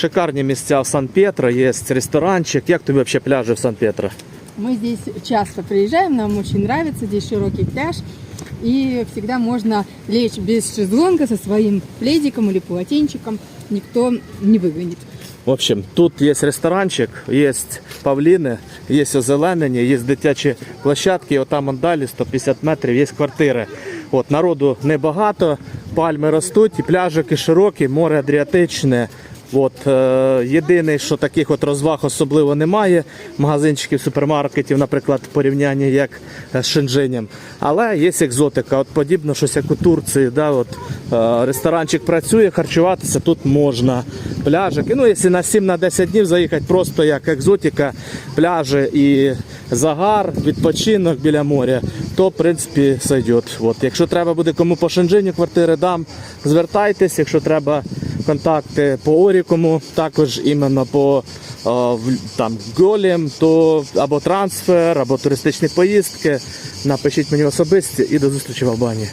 Шикарні місця в Сан-Петро, є ресторанчик. Як тобі взагалі пляжі в Сан-Петро? Мы здесь часто приезжаем, нам очень нравится, здесь широкий пляж. И всегда можно лечь без шезлонга со своим пледиком или полотенчиком. Никто не выгонит. В общем, тут є ресторанчик, є павліни, є озеленення, є дитячі площадки, і отам он далі 150 метрів є квартири. От, народу небагато, пальми ростуть, і пляжики широкі, море Адріатичне. От, е, єдине, що таких от розваг особливо немає, магазинчиків, супермаркетів, наприклад, в порівнянні як з Шенжинем. Але є екзотика, от подібно щось як у Турції. Да, от, е, ресторанчик працює, харчуватися тут можна. Пляжики. Ну, якщо на 7 на 10 днів заїхати просто як екзотика, пляжі і загар, відпочинок біля моря, то в принципі сойдет. От, якщо треба буде кому по Шенжині квартири дам, звертайтесь, якщо треба контакти по Орікому, також іменно по е, там голім, то або трансфер, або туристичні поїздки. Напишіть мені особисті і до зустрічі в Албанії.